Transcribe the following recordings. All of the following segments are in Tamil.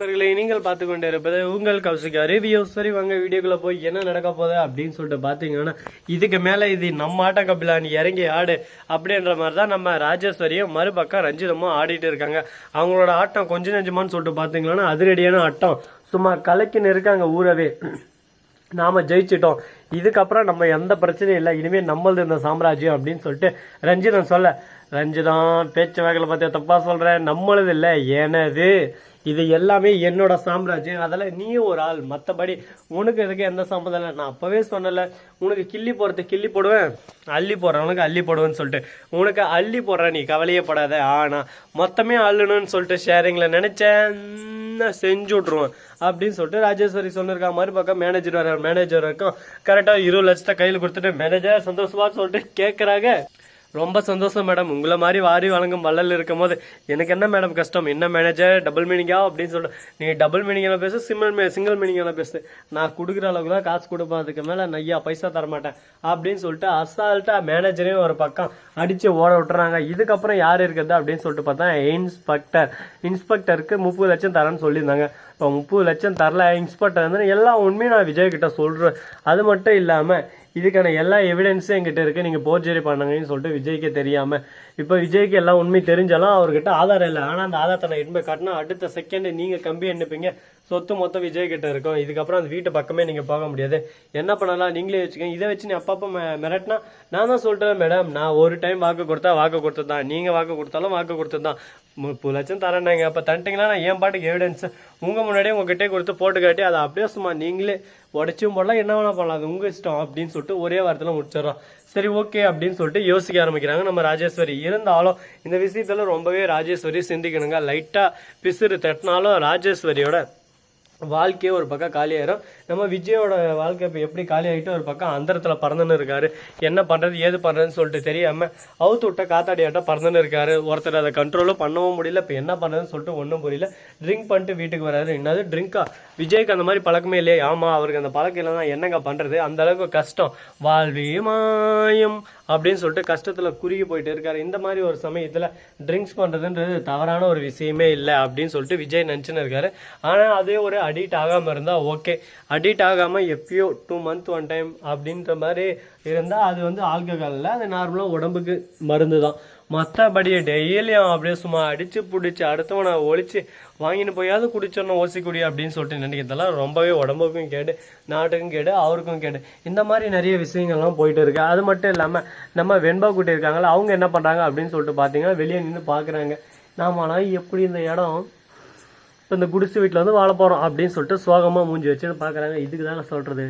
நண்பர்களை நீங்கள் பார்த்து கொண்டு இருப்பது உங்கள் கௌசிகா ரிவ்யூ சரி வாங்க வீடியோக்குள்ள போய் என்ன நடக்க போகுது அப்படின்னு சொல்லிட்டு பார்த்தீங்கன்னா இதுக்கு மேலே இது நம்ம ஆட்ட கபிலான் இறங்கி ஆடு அப்படின்ற மாதிரி தான் நம்ம ராஜேஸ்வரியும் மறுபக்கம் ரஞ்சிதமும் ஆடிட்டு இருக்காங்க. அவங்களோட ஆட்டம் கொஞ்சம் நெஞ்சமான்னு சொல்லிட்டு பார்த்தீங்கன்னா அதிரடியான ஆட்டம். சும்மா கலைக்குன்னு இருக்காங்க ஊரவே. நாம ஜெயிச்சிட்டோம். இதுக்கப்புறம் நம்ம எந்த பிரச்சனையும் இல்லை. இனிமேல் நம்மளது இந்த சாம்ராஜ்யம் அப்படின்னு சொல்லிட்டு ரஞ்சிதன் சொல்ல ரஞ்சிதம் பேச்சு வகையில் பார்த்து தப்பாக சொல்கிறேன் நம்மளது இல்லை. எனது இது எல்லாமே என்னோட சாம்ராஜ்யம். அதில் நீயும் ஒரு ஆள். மற்றபடி உனக்கு இதுக்கு எந்த சம்மதம் இல்லை. நான் அப்போவே சொன்னல உனக்கு கிள்ளி போடுறது கிள்ளி போடுவேன் அள்ளி போடுறவனுக்கு அள்ளி போடுவேன்னு சொல்லிட்டு. உனக்கு அள்ளி போடுற நீ கவலையே படாத. ஆனா மொத்தமே அள்ளணும்னு சொல்லிட்டு ஷேரிங்கில் நினச்சேன் செஞ்சு விட்ருவேன் அப்படின்னு சொல்லிட்டு ராஜேஸ்வரி சொல்லியிருக்கா மாதிரி பக்கம் மேனேஜர் வர மேனேஜர் வரைக்கும் கரெக்டாக இருபது லட்சத்தை கையில் கொடுத்துட்டு மேனேஜர் சந்தோஷமா? சொல்லிட்டு கேட்குறாங்க ரொம்ப சந்தோஷம் மேடம். உங்களை மாதிரி வாரி வழங்கும் வள்ளல் இருக்கும் போது எனக்கு என்ன மேடம் கஷ்டம்? என்ன மேனேஜர் டபுள் மீனிங்கா அப்படின்னு சொல்லிட்டு நீ டபுள் மீனிங்கில் பேசு சிங்கிள் சிங்கிள் மீனிங்கில் பேசு. நான் கொடுக்குற அளவுக்கு தான் காசு கொடுப்பேன். அதுக்கு மேலே நையா பைசா தரமாட்டேன் அப்படின்னு சொல்லிட்டு அசால்ட்டாக மேனேஜரையும் ஒரு பக்கம் அடித்து ஓட விட்டுறாங்க. இதுக்கப்புறம் யார் இருக்குது அப்படின்னு சொல்லிட்டு பார்த்தா இன்ஸ்பெக்டர் இன்ஸ்பெக்டருக்கு முப்பது லட்சம் தரேன்னு சொல்லியிருந்தாங்க. இப்போ முப்பது லட்சம் தரல இன்ஸ்பெக்டர் வந்து எல்லா உண்மையும் நான் விஜய் கிட்ட சொல்கிறேன் அது மட்டும் இல்லாமல் இதுக்கான எல்லா எவிடன்ஸும் என்கிட்ட இருக்கு. நீங்கள் போர்ஜரி பண்ணுங்கன்னு சொல்லிட்டு விஜய்க்கு தெரியாமல் இப்போ விஜய்க்கு எல்லாம் உண்மை தெரிஞ்சாலும் அவர்கிட்ட ஆதாரம் இல்லை. ஆனால் அந்த ஆதாரத்தை நான் எடுத்து காட்டினா அடுத்த செகண்ட் நீங்கள் கம்பி எண்ணிப்பீங்க சொத்து மொத்தம் விஜய் கிட்ட இருக்கும். இதுக்கப்புறம் அந்த வீட்டு பக்கமே நீங்கள் போக முடியாது. என்ன பண்ணலாம்? நீங்களே வச்சுக்கோங்க. இதை வச்சு நீ அப்பப்போ ம- மிரட்டினா நான் தான் சொல்லிட்டேன் மேடம் நான் ஒரு டைம் வாக்கு கொடுத்தா வாக்கு கொடுத்தது தான். நீங்கள் வாக்கு கொடுத்தாலும் வாக்கு கொடுத்தது தான். முப்பது லட்சம் தரேன்னாங்க. அப்போ தந்துட்டீங்களா? நான் என் பாட்டுக்கு எவிடன்ஸ் உங்கள் முன்னாடியே உங்ககிட்டே கொடுத்து போட்டு காட்டி அதை அப்படியே சும்மா நீங்களே உடச்சும் போடலாம் என்ன வேணா பண்ணலாம். அது உங்கள் இஷ்டம் அப்படின்னு சொல்லிட்டு ஒரே வாரத்தில் முடிச்சிடறோம். சரி ஓகே அப்படின்னு சொல்லிட்டு யோசிக்க ஆரம்பிக்கிறாங்க. நம்ம ராஜேஸ்வரி இருந்தாலும் இந்த விஷயத்தில் ரொம்பவே ராஜேஸ்வரி சிந்திக்கணுங்க. லைட்டாக பிசுறு தட்டினாலும் ராஜேஸ்வரியோட வாழ்க்கையே ஒரு பக்கம் காலியாயிரும். நம்ம விஜயோட வாழ்க்கை இப்போ எப்படி காலியாகிட்டு ஒரு பக்கம் அந்தரத்தில் பறந்துன்னு இருக்காரு. என்ன பண்ணுறது ஏது பண்ணுறதுன்னு சொல்லிட்டு தெரியாமல் அவுத்து விட்ட காத்தாடியாட்டம் பறந்துன்னு இருக்காரு. ஒருத்தர் அதை கண்ட்ரோலும் பண்ணவும் முடியல. இப்போ என்ன பண்ணுறதுன்னு சொல்லிட்டு ஒன்றும் புரியல. ட்ரிங்க் பண்ணிட்டு வீட்டுக்கு வராரு. என்னது ட்ரிங்க்கா விஜய்க்கு அந்த மாதிரி பழக்கமே இல்லையே. ஆமாம் அவருக்கு அந்த பழக்கம் இல்லைன்னா என்னங்க பண்ணுறது அந்தளவுக்கு கஷ்டம். வாழ்வியமாயும் மாயம். அப்படின்னு சொல்லிட்டு கஷ்டத்தில் குறுகி போயிட்டு இருக்காரு. இந்த மாதிரி ஒரு சமயத்தில் ட்ரிங்க்ஸ் பண்ணுறதுன்றது தவறான ஒரு விஷயமே இல்லை அப்படின்னு சொல்லிட்டு விஜய் நினச்சின்னு இருக்காரு. ஆனால் அதே ஒரு அடிக்ட் ஆகாமல் இருந்தால் ஓகே அடிக்ட் ஆகாமல் எப்பயோ டூ மந்த் ஒன் டைம் அப்படின்ற மாதிரி இருந்தால் அது வந்து ஆல்கஹாலில் அது நார்மலாக உடம்புக்கு மருந்து தான் மற்றபடி டெய்லியும் அப்படியே சும்மா அடித்து பிடிச்சி அடுத்தவனை ஒழிச்சு வாங்கின்னு போயாவது குடிச்சிடணும் ஓசி குடி அப்படின்னு சொல்லிட்டு நினைக்கிறதெல்லாம் ரொம்பவே உடம்புக்கும் கேடு நாட்டுக்கும் கேடு அவருக்கும் கேடு. இந்த மாதிரி நிறைய விஷயங்கள்லாம் போயிட்டு இருக்கு. அது மட்டும் இல்லாமல் நம்ம வெண்பா குட்டி இருக்காங்களா அவங்க என்ன பண்ணுறாங்க அப்படின்னு சொல்லிட்டு பார்த்தீங்கன்னா வெளியே நின்று பார்க்குறாங்க நாமலாம் எப்படி இந்த இடம் இப்போ இந்த குடிசை வீட்டில் வந்து வாழ போகிறோம் அப்படின்னு சொல்லிட்டு சோகமாக மூஞ்சி வச்சுன்னு பார்க்குறாங்க இதுக்கு தானே சொல்கிறது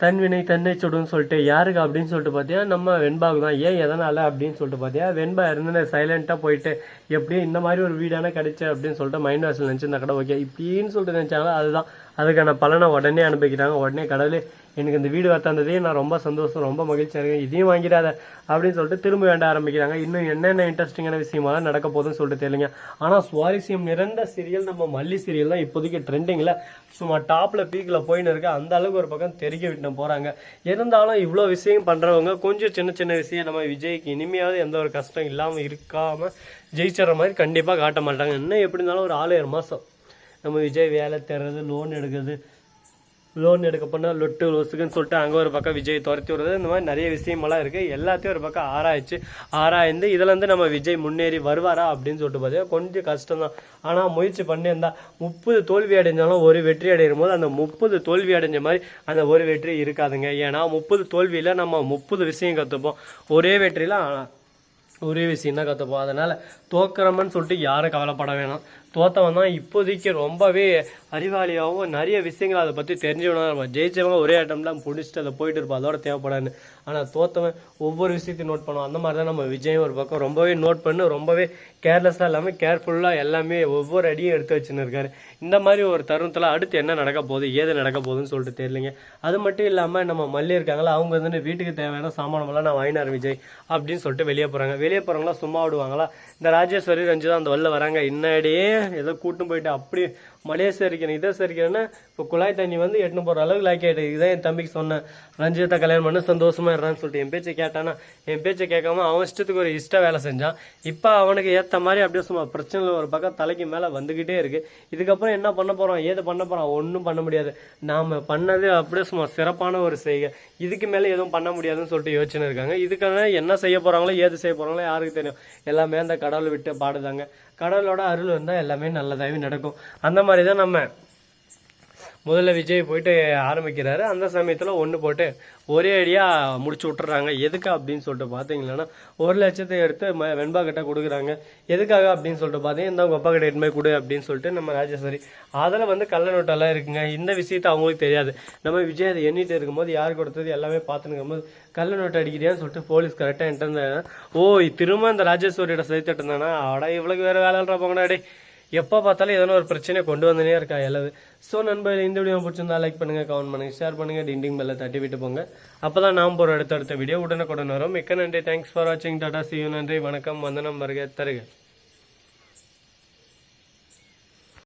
தன்வினை தன்னை சுடுன்னு சொல்லிட்டு யாருக்கு அப்படின்னு சொல்லிட்டு பார்த்தியா நம்ம வெண்பாவுக்கு தான். ஏன் எதனால் அப்படின்னு சொல்லிட்டு பார்த்தியா வெண்பா இருந்து சைலண்ட்டாக போயிட்டு எப்படியும் இந்த மாதிரி ஒரு வீடான கிடைச்சு அப்படின்னு சொல்லிட்டு மைண்ட் வாஷில் நினச்சிருந்தா கடை ஓகே இப்படின்னு சொல்லிட்டு நினச்சாங்களோ? அதுதான். அதுக்கான பலனை உடனே அனுப்பிக்கிறாங்க உடனே கடவுளே எனக்கு இந்த வீடு வந்ததே நான் ரொம்ப சந்தோஷம் ரொம்ப மகிழ்ச்சியாக இருக்கேன். இதையும் வாங்கிடாத அப்படின்னு சொல்லிட்டு திரும்ப வேண்ட ஆரம்பிக்கிறாங்க. இன்னும் என்னென்ன இன்ட்ரெஸ்டிங்கான விஷயமெல்லாம் நடக்க போகுதுன்னு சொல்லிட்டு தெரியலங்க. ஆனால் சுவாரஸ்யம் நிறைந்த சீரியல் நம்ம மல்லி சீரியல் தான் இப்போதைக்கு ட்ரெண்டிங்கில் சும்மா டாப்பில் பீக்கில் போயின்னு இருக்கு. அந்த அளவுக்கு ஒரு பக்கம் தெரிய விட்டு போகிறாங்க இருந்தாலும் இவ்வளோ விஷயம் பண்ணுறவங்க கொஞ்சம் சின்ன சின்ன விஷயம் நம்ம விஜய்க்கு இனிமையாவது எந்த ஒரு கஷ்டம் இல்லாமல் இருக்காமல் ஜெயிச்சிடுற மாதிரி கண்டிப்பாக காட்ட மாட்டாங்க. இன்னும் எப்படி இருந்தாலும் ஒரு ஆறு ஏழு மாதம் நம்ம விஜய் வேலை தேடுறது லோன் எடுக்கிறது லோன் எடுக்க போனால் லொட்டு லொசுக்குன்னு சொல்லிட்டு அங்கே ஒரு பக்கம் விஜய் துரத்தி விடுறது. இந்த மாதிரி நிறைய விஷயமெல்லாம் இருக்குது எல்லாத்தையும் ஒரு பக்கம் ஆராய்ச்சி ஆராய்ந்து இதுலேருந்து நம்ம விஜய் முன்னேறி வருவாரா அப்படின்னு சொல்லிட்டு பார்த்தீங்கன்னா கொஞ்சம் கஷ்டம் தான் ஆனால் முயற்சி பண்ணியிருந்தா முப்பது தோல்வி அடைஞ்சாலும் ஒரு வெற்றி அடையும் போது அந்த முப்பது தோல்வி அடைஞ்ச மாதிரி அந்த ஒரு வெற்றி இருக்காதுங்க. ஏன்னா முப்பது தோல்வியில் நம்ம முப்பது விஷயம் கற்றுப்போம் ஒரே வெற்றியில் ஒரே விஷயம் தான் கற்றுப்போம் அதனால் தோக்கிறோம்னு சொல்லிட்டு யாரும் கவலைப்பட வேணாம். தோத்தவன் தான் இப்போதைக்கு ரொம்பவே அறிவாளியாகவும் நிறைய விஷயங்கள் அதை பற்றி தெரிஞ்சவனாக இருப்பான். ஜெயிச்சவன் ஒரே ஆட்டம்லாம் பிடிச்சிட்டு அதை போயிட்டு இருப்பான். அதோட தேவைப்படாது. ஆனால் தோத்தவன் ஒவ்வொரு விஷயத்தையும் நோட் பண்ணுவான். அந்த மாதிரி தான் நம்ம விஜயம் ஒரு பக்கம் ரொம்பவே நோட் பண்ணி ரொம்பவே கேர்லெஸ்ஸாக இல்லாமல் கேர்ஃபுல்லாக எல்லாமே ஒவ்வொரு அடியும் எடுத்து வச்சுன்னு இருக்காரு. இந்த மாதிரி ஒரு தருணத்தில் அடுத்து என்ன நடக்க போகுது ஏது நடக்க போகுதுன்னு சொல்லிட்டு தெரியலங்க. அது மட்டும் இல்லாமல் நம்ம மல்லி இருக்காங்களா அவங்க வந்து வீட்டுக்கு தேவையான சாமானமெல்லாம் நான் வாங்கினார் விஜய் அப்படின்னு சொல்லிட்டு வெளியே போகிறாங்க வெளியே போகிறவங்களாம் சும்மா விடுவாங்களா? இந்த ராஜேஸ்வரி ரஞ்சிதா அந்த வெளில வராங்க. இன்னடியே ஏதோ கூட்டும் போயிட்டு அப்படி மலையை சரிக்கணும் இதை சரிக்கணும்னா இப்போ குழாய் தண்ணி வந்து எட்டுன்னு போகிற அளவுக்கு லாக்கி ஆகிட்டு இதான் என் தம்பிக்கு சொன்னேன். ரஞ்சிதத்தை கல்யாணம் பண்ண சந்தோஷமாக இருறான்னு சொல்லிட்டு என் பேச்சை கேட்டானா. என் பேச்சை கேட்காம அவன் இஷ்டத்துக்கு ஒரு இஷ்ட வேலை செஞ்சான். இப்போ அவனுக்கு ஏற்ற மாதிரி அப்படியே சும்மா பிரச்சனை ஒரு பக்கம் தலைக்கு மேலே வந்துக்கிட்டே இருக்கு. இதுக்கப்புறம் என்ன பண்ண போகிறோம் ஏது பண்ண போகிறோம் ஒன்றும் பண்ண முடியாது. நாம் பண்ணது அப்படியே சும்மா சிறப்பான ஒரு செய்கை. இதுக்கு மேலே எதுவும் பண்ண முடியாதுன்னு சொல்லிட்டு யோசனை இருக்காங்க. இதுக்காக என்ன செய்ய போகிறாங்களோ ஏது செய்ய போகிறாங்களோ யாருக்கு தெரியும். எல்லாமே அந்த கடவுளை விட்டு பாடுதாங்க. கடவுளோட அருள் இருந்தால் எல்லாமே நல்லதாகவே நடக்கும். அந்த மாதிரி தான் நம்ம முதல்ல விஜய் போயிட்டு ஆரம்பிக்கிறாரு. அந்த சமயத்தில் ஒன்று போட்டு ஒரே அடியாக முடிச்சு விட்டுறாங்க. எதுக்கு அப்படின்னு சொல்லிட்டு பார்த்தீங்கன்னா ஒரு லட்சத்தை எடுத்து ம வெண்பா கிட்ட கொடுக்குறாங்க. எதுக்காக அப்படின்னு சொல்லிட்டு பார்த்தீங்கன்னா இந்த உங்கள் அப்பா கிட்ட கொடு அப்படின்னு சொல்லிட்டு நம்ம ராஜேஸ்வரி. அதில் வந்து கள்ள நோட்டெல்லாம் இருக்குங்க. இந்த விஷயத்த அவங்களுக்கு தெரியாது. நம்ம விஜய் அதை எண்ணிட்டு இருக்கும்போது யார் கொடுத்தது எல்லாமே பார்த்துன்னு இருக்கும்போது கள்ள நோட்டு அடிக்கிறியான்னு சொல்லிட்டு போலீஸ் கரெக்டாக என்ட்டு ஓ திரும்ப இந்த ராஜேஸ்வரியோட சேர்த்துட்டு இருந்தானா அடா இவ்வளோக்கு வேறு வேலைன்ற போங்கடா டே எப்போ பார்த்தாலும் எதனா ஒரு பிரச்சனையை கொண்டு வந்துனே இருக்கா எல்லாது ஸோ நண்பர்கள் இந்த வீடியோ பிடிச்சிருந்தா லைக் பண்ணுங்கள் கமெண்ட் பண்ணுங்க ஷேர் பண்ணுங்கள் டிண்டிங் பெல்ல தட்டி விட்டு போங்க. அப்போ தான் நாம் போகிற அடுத்த அடுத்த வீடியோ உடனுக்குடன் வரும். மிக்க நன்றி. தேங்க்ஸ் ஃபார் வாட்சிங் டாடா சியூ நன்றி. வணக்கம். வந்தனம் வருக. தருக.